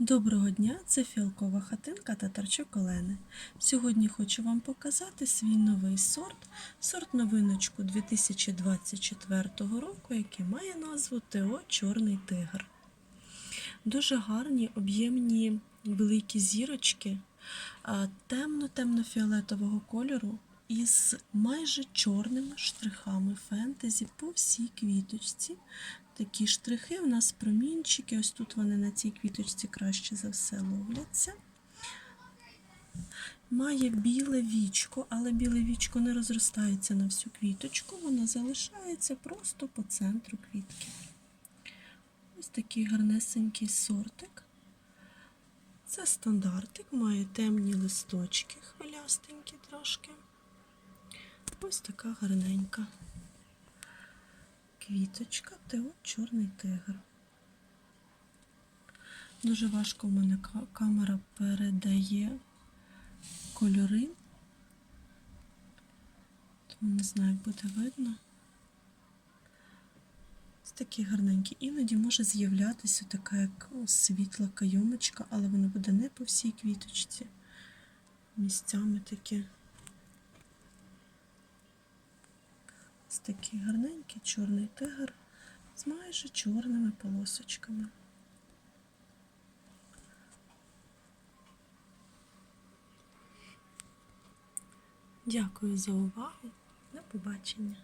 Доброго дня, це фіалкова хатинка Татарчук Олени. Сьогодні хочу вам показати свій новий сорт, сорт новиночку 2024 року, який має назву ТО Чорний тигр. Дуже гарні, об'ємні великі зірочки темно-темно-фіолетового кольору із майже чорними штрихами фентезі по всій квіточці. Такі штрихи, у нас промінчики, ось тут вони на цій квіточці краще за все ловляться. Має біле вічко, але біле вічко не розростається на всю квіточку, воно залишається просто по центру квітки. Ось такий гарнесенький сортик. Це стандартик, має темні листочки, хвилястенькі трошки. Ось така гарненька квіточка та от чорний тигр. Дуже важко в мене камера передає кольори, тому не знаю, як буде видно. Ось такі гарненькі. Іноді може з'являтися така як світла кайомочка, але вона буде не по всій квіточці. Місцями такі. Ось такий гарненький чорний тигр з майже чорними полосочками. Дякую за увагу. До побачення.